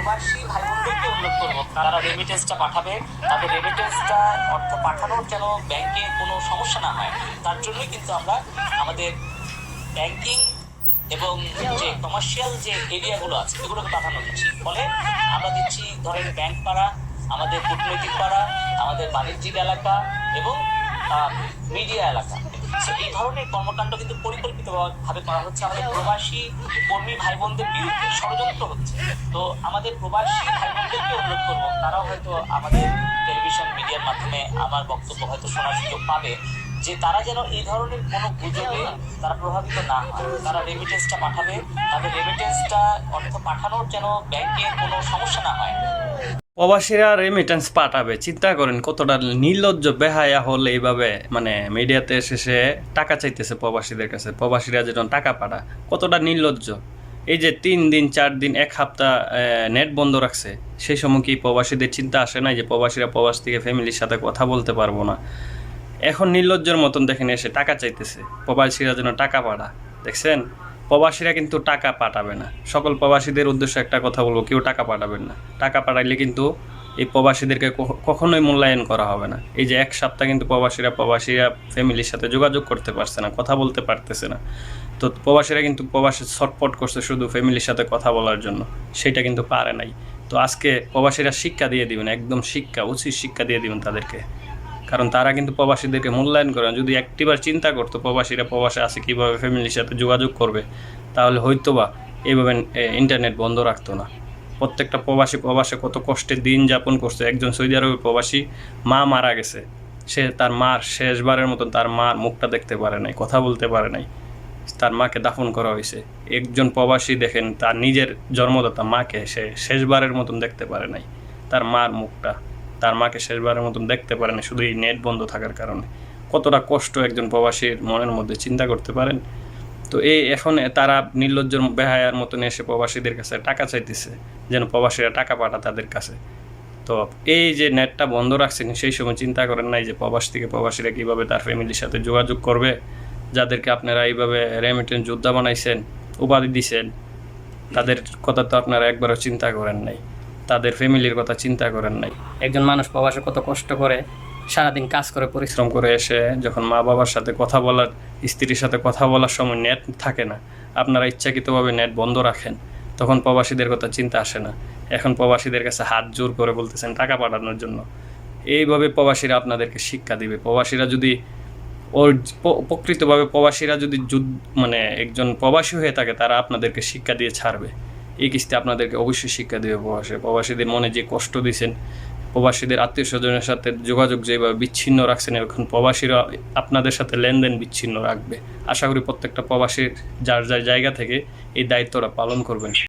প্রবাসী ভাই বোনদেরকে অনুরোধ করব, তারা রেমিটেন্সটা পাঠাবে। তাদের রেমিটেন্সটা অর্থ পাঠানোর যেন ব্যাংকে কোনো সমস্যা না হয়, তার জন্যই কিন্তু আমরা আমাদের ব্যাংকিং এবং যে কমার্শিয়াল যে এরিয়াগুলো আছে, এগুলোকে প্রাধান্য দিচ্ছি। ফলে আমরা দিচ্ছি, ধরেন ব্যাংক পাড়া, আমাদের কূটনৈতিক পাড়া, আমাদের বাণিজ্যিক এলাকা এবং মিডিয়া এলাকা। এই ধরনের কর্মকাণ্ড কিন্তু পরিকল্পিতভাবে করা হচ্ছে। আমাদের প্রবাসী কর্মী ভাই বোনদের বিরুদ্ধে ষড়যন্ত্র হচ্ছে। তো আমাদের প্রবাসী ভাই বোনদেরকে অনুরোধ করব, তারাও হয়তো আমাদের টেলিভিশন মিডিয়ার মাধ্যমে আমার বক্তব্য হয়তো শোনার সুযোগ পাবে, যে তারা যেন এই ধরনের কোনো গুজবে তারা প্রভাবিত না হয়। তারা রেমিটেন্সটা পাঠাবে, তাদের রেমিটেন্সটা অর্থ পাঠানোর যেন ব্যাংকে কোনো সমস্যা না হয়। প্রবাসীরা রেমিটেন্স পাঠাবে। চিন্তা করেন কতটা নির্লজ্জ, বেহায়া হলে এইভাবে মানে মিডিয়াতে এসে সে টাকা চাইতেছে প্রবাসীদের কাছে। প্রবাসীরা যেন টাকা পাঠা কতটা নির্লজ্জ। এই যে তিন দিন, চার দিন, এক সপ্তাহ নেট বন্ধ রাখছে, সেই সময় কি প্রবাসীদের চিন্তা আসে না যে প্রবাসীরা প্রবাস থেকে ফ্যামিলির সাথে কথা বলতে পারব না। এখন নির্লজ্জর মতন দেখেন এসে টাকা চাইতেছে। প্রবাসীরা যেন টাকা পাঠা দেখছেন? প্রবাসীরা কিন্তু টাকা পাঠাবে না। সকল প্রবাসীদের উদ্দেশ্যে একটা কথা বলব, কেউ টাকা পাঠাবেন না। টাকা পাঠাইলে কিন্তু এই প্রবাসীদেরকে কখ- কখনোই মূল্যায়ন করা হবে না। এই যে এক সপ্তাহ কিন্তু প্রবাসীরা প্রবাসীরা ফ্যামিলির সাথে যোগাযোগ করতে পারছে না, কথা বলতে পারতেছে না। তো প্রবাসীরা কিন্তু প্রবাসী ছটপট করছে শুধু ফ্যামিলির সাথে কথা বলার জন্য। সেটা কিন্তু পারে নাই। তো আজকে প্রবাসীরা শিক্ষা দিয়ে দিবেন, একদম শিক্ষা, উচিত শিক্ষা দিয়ে দিবেন তাদেরকে। কারণ তারা কিন্তু প্রবাসীদেরকে মূল্যায়ন করে যদি একটিবার চিন্তা করতো প্রবাসীরা প্রবাসে আছে, কীভাবে ফ্যামিলির সাথে যোগাযোগ করবে, তাহলে হয়তো বা এইভাবে ইন্টারনেট বন্ধ রাখতো না। প্রত্যেকটা প্রবাসী প্রবাসে কত কষ্টে দিন যাপন করছে। একজন সৌদি আরবের প্রবাসী, মা মারা গেছে। সে তার মার শেষবারের মতন তার মার মুখটা দেখতে পারে নাই, কথা বলতে পারে নাই। তার মাকে দাফন করা হয়েছে। একজন প্রবাসী দেখেন, তার নিজের জন্মদাতা মাকে সে শেষবারের মতন দেখতে পারে নাই। তার মার মুখটা তার মাকে শেষবারের মতন দেখতে পারে না শুধু এই নেট বন্ধ থাকার কারণে। কতটা কষ্ট একজন প্রবাসীর মনের মধ্যে চিন্তা করতে পারেন। তো এই এখন তারা নির্লজ্জর বেহায়ার মতন এসে প্রবাসীদের কাছে টাকা চাইতেছে, যেন প্রবাসীরা টাকা পাঠা তাদের কাছে। তো এই যে নেটটা বন্ধ রাখছেন, সেই সময় চিন্তা করেন নাই যে প্রবাস থেকে প্রবাসীরা কীভাবে তার ফ্যামিলির সাথে যোগাযোগ করবে? যাদেরকে আপনারা এইভাবে রেমিটেন্স যোদ্ধা বানাইছেন, উপাধি দিছেন, তাদের কথা তো আপনারা একবারও চিন্তা করেন নাই। তাদের ফ্যামিলির কথা চিন্তা করেন নাই। একজন মানুষ প্রবাসে কত কষ্ট করে, সারাদিন কাজ করে, পরিশ্রম করে এসে যখন মা বাবার সাথে কথা বলার, স্ত্রীর সাথে কথা বলার সময় নেট থাকে না। আপনারা ইচ্ছাকৃতভাবে নেট বন্ধ রাখেন। তখন প্রবাসীদের কথা চিন্তা আসে না। এখন প্রবাসীদের কাছে হাত জোর করে বলতেছেন, টাকা পাঠানোর জন্য। এইভাবে প্রবাসীরা আপনাদেরকে শিক্ষা দিবে। প্রবাসীরা যদি ওর প্রকৃতভাবে প্রবাসীরা যদি যুদ্ধ মানে একজন প্রবাসী হয়ে থাকে, তারা আপনাদেরকে শিক্ষা দিয়ে ছাড়বে। এই কিস্তি আপনাদেরকে অবশ্যই শিক্ষা দেবে প্রবাসে প্রবাসীদের মনে যে কষ্ট দিয়েছেন, প্রবাসীদের আত্মীয় স্বজনের সাথে যোগাযোগ যেভাবে বিচ্ছিন্ন রাখছেন, এখন প্রবাসীরা আপনাদের সাথে লেনদেন বিচ্ছিন্ন রাখবে। আশা করি প্রত্যেকটা প্রবাসীর যার যার জায়গা থেকে এই দায়িত্বটা পালন করবেন।